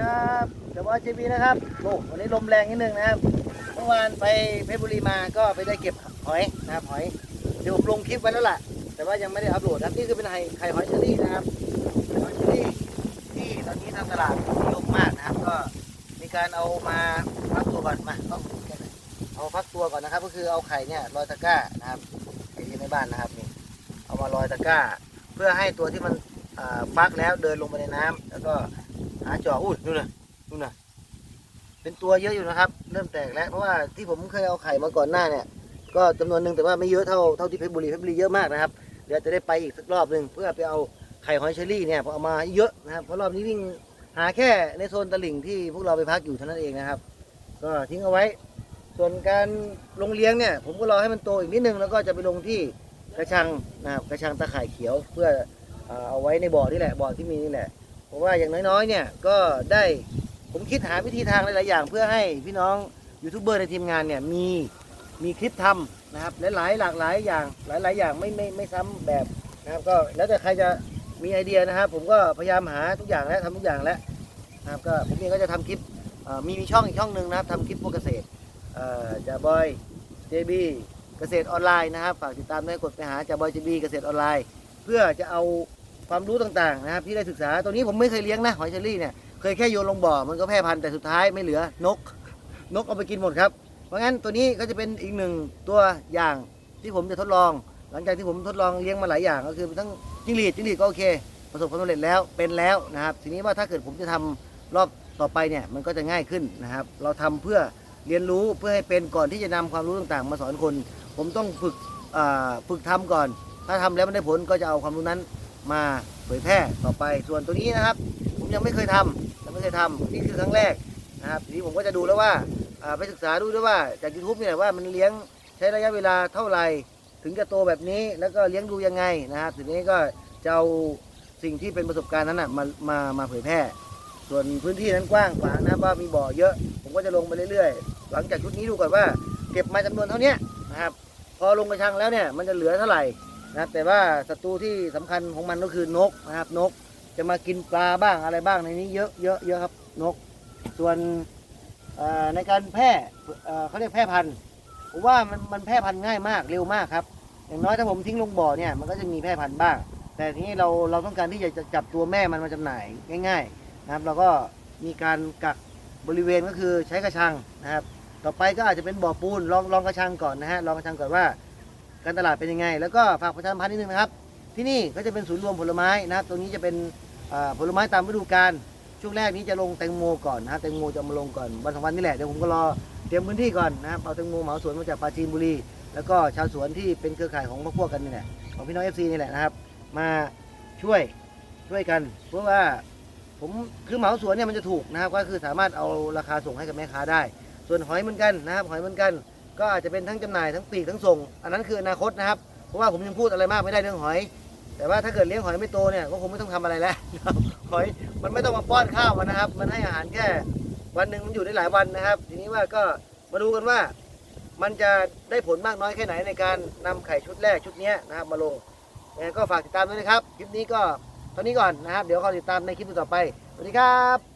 ครับเดอะบอยจีบีนะครับโอ้วันนี้ลมแรงนิดนึงนะครับ เมื่อวานไปเพชรบุรีมาก็ไปได้เก็บหอยนะครับหอย เดี๋ยวผมลงคลิปไว้แล้วล่ะ แต่ว่ายังไม่ได้อัปโหลดนะครับ นี่คือเป็นไข่ไข่หอยเชอรี่นะครับหอยเชอรี่ที่ตอนนี้ทางตลาดนิยมมากนะครับ ก็มีการเอามาพักตัวก่อนมาต้องเอาพักตัวก่อนนะครับ ก็คือเอาไข่เนี่ยลอยตะกร้านะครับไข่ที่ในบ้านนะครับนี่เอามาลอยตะกร้า เพื่อให้ตัวที่มันฟักแล้วเดินลงไปในน้ำแล้วก็ หาจออุ้ยนู่นะนู่นะเป็นตัวเยอะอยู่นะครับ เริ่มแตกแล้ว เพราะว่าที่ผมเคยเอาไข่มาก่อนหน้าเนี่ย ก็จำนวนหนึ่งแต่ว่าไม่เยอะเท่าเท่าที่เพชรบุรีเพชรบุรีเยอะมากนะครับ เดี๋ยวจะได้ไปอีกสักรอบหนึ่งเพื่อไปเอาไข่หอยเชอรี่เนี่ยผมเอามาเยอะนะครับ เพราะรอบนี้วิ่งหาแค่ในโซนตลิ่งที่พวกเราไปพักอยู่เท่านั้นเองนะครับ ก็ทิ้งเอาไว้ ส่วนการลงเลี้ยงเนี่ย ผมก็รอให้มันโตอีกนิดนึงแล้วก็จะไปลงที่กระชังนะครับกระชังตะข่ายเขียวเพื่อเอ่อเอาไว้ในบ่อนี่แหละบ่อที่มีนี่แหละ เพราะว่าอย่างน้อยๆเนี่ยก็ได้ผมคิดหาวิธีทางหลายๆอย่าง เพื่อให้พี่น้องยูทูบเบอร์ในทีมงานเนี่ยมีมีคลิปทำนะครับหลายๆหลากหลายอย่างหลายๆอย่างไม่ไม่ไม่ซ้ำแบบนะครับก็แล้วแต่ใครจะมีไอเดียนะครับ ผมก็พยายามหาทุกอย่างแล้วทำทุกอย่างแล้วนะครับก็ผมเองก็จะทำคลิปมีมีช่องอีกช่องหนึ่งนะครับทำคลิปพวกเกษตรจ่าบอยเจบีเกษตรออนไลน์นะครับฝากติดตามด้วยกดไปหาจ่าบอยเจบีเกษตรออนไลน์ เพื่อจะเอา ความรู้ต่างๆนะครับที่ได้ศึกษาตัวนี้ผมไม่เคยเลี้ยงนะหอยเชอรี่เนี่ยเคยแค่โยนลงบ่อมันก็แพร่พันธุ์แต่สุดท้ายไม่เหลือนก นกเอาไปกินหมดครับ เพราะงั้นตัวนี้ก็จะเป็นอีกหนึ่งตัวอย่างที่ผมจะทดลอง หลังจากที่ผมทดลองเลี้ยงมาหลายอย่าง ก็คือทั้งจิ้งหรีดจิ้งหรีดก็โอเค ประสบความสำเร็จแล้วเป็นแล้วนะครับ ทีนี้ว่าถ้าเกิดผมจะทำรอบต่อไปเนี่ยมันก็จะง่ายขึ้นนะครับ เราทำเพื่อเรียนรู้เพื่อให้เป็นก่อนที่จะนำความรู้ต่างๆ มาสอนคน ผมต้องฝึกฝึกทำก่อน ถ้าทำแล้วมันได้ผลก็จะเอาความรู้นั้น มาเผยแพร่ต่อไปส่วนตัวนี้นะครับ ผมยังไม่เคยทำยังไม่เคยทำนี่คือครั้งแรกนะครับทีนี้ผมก็จะดูแล้วว่าไปศึกษาดูด้วยว่าจากยูทูบเนี่ยว่ามันเลี้ยงใช้ระยะเวลาเท่าไหร่ถึงจะโตแบบนี้แล้วก็เลี้ยงดูยังไงนะครับทีนี้ก็จะเอาสิ่งที่เป็นประสบการณ์นั้นนะมามามาเผยแพร่ ส่วนพื้นที่นั้นกว้างขวางนะว่ามีบ่อเยอะ ผมก็จะลงไปเรื่อยๆ หลังจากชุดนี้ดูก่อนว่า เก็บมาจำนวนเท่านี้นะครับพอลงกระชังแล้วเนี่ยมันจะเหลือเท่าไหร่ นะครับแต่ว่าศัตรูที่สำคัญของมันก็คือนกนะครับนก จะมากินปลาบ้างอะไรบ้างในนี้เยอะเยอะเยอะครับนก ส่วนในการแพร่เขาเรียกแพร่พันธุ์ผมว่ามันมันแพร่พันธุ์ง่ายมากเร็วมากครับ อย่างน้อยถ้าผมทิ้งลงบ่อเนี่ยมันก็จะมีแพร่พันธุ์บ้าง แต่ทีนี้เราเราต้องการที่จะจับตัวแม่มันมาจำหน่ายง่าย ๆนะครับ เราก็มีการกักบริเวณก็คือใช้กระชังนะครับ ต่อไปก็อาจจะเป็นบ่อปูนลองลองกระชังก่อนนะฮะลองกระชังก่อนว่า การตลาดเป็นยังไง แล้วก็ฝากประชาสัมพันธ์นิดนึงนะครับ ที่นี่ก็จะเป็นศูนย์รวมผลไม้นะครับตรงนี้จะเป็นผลไม้ตามฤดูกาลช่วงแรกนี้จะลงแตงโมก่อนนะครับแตงโมจะมาลงก่อนวันสองวันนี่แหละเดี๋ยวผมก็รอเตรียมพื้นที่ก่อนนะครับเอาแตงโมเหมาสวนมาจากปราจีนบุรี แล้วก็ชาวสวนที่เป็นเครือข่ายของพวกพวกกันนี่แหละของพี่น้องเอฟซีนี่แหละนะครับ มาช่วยช่วยกัน เพราะว่าผมคือเหมาสวนเนี่ยมันจะถูกนะครับ ก็คือสามารถเอาราคาส่งให้กับแม่ค้าได้ ส่วนหอยเหมือนกันนะครับหอยเหมือนกัน ก็อาจจะเป็นทั้งจำหน่ายทั้งปลีกทั้งส่ง อันนั้นคืออนาคตนะครับ เพราะว่าผมยังพูดอะไรมากไม่ได้เรื่องหอย แต่ว่าถ้าเกิดเลี้ยงหอยไม่โตเนี่ยก็คงไม่ต้องทำอะไรแล้ว หอยมันไม่ต้องมาป้อนข้าวมันนะครับ มันให้อาหารแค่วันหนึ่งมันอยู่ได้หลายวันนะครับ ทีนี้ว่าก็มาดูกันว่า มันจะได้ผลมากน้อยแค่ไหนในการนำไข่ชุดแรกชุดเนี้ยนะครับมาลงยังไงก็ฝากติดตามด้วยนะครับ คลิปนี้ก็เท่านี้ก่อนนะครับ เดี๋ยวขอยติดตามในคลิปต่อไป สวัสดีครับ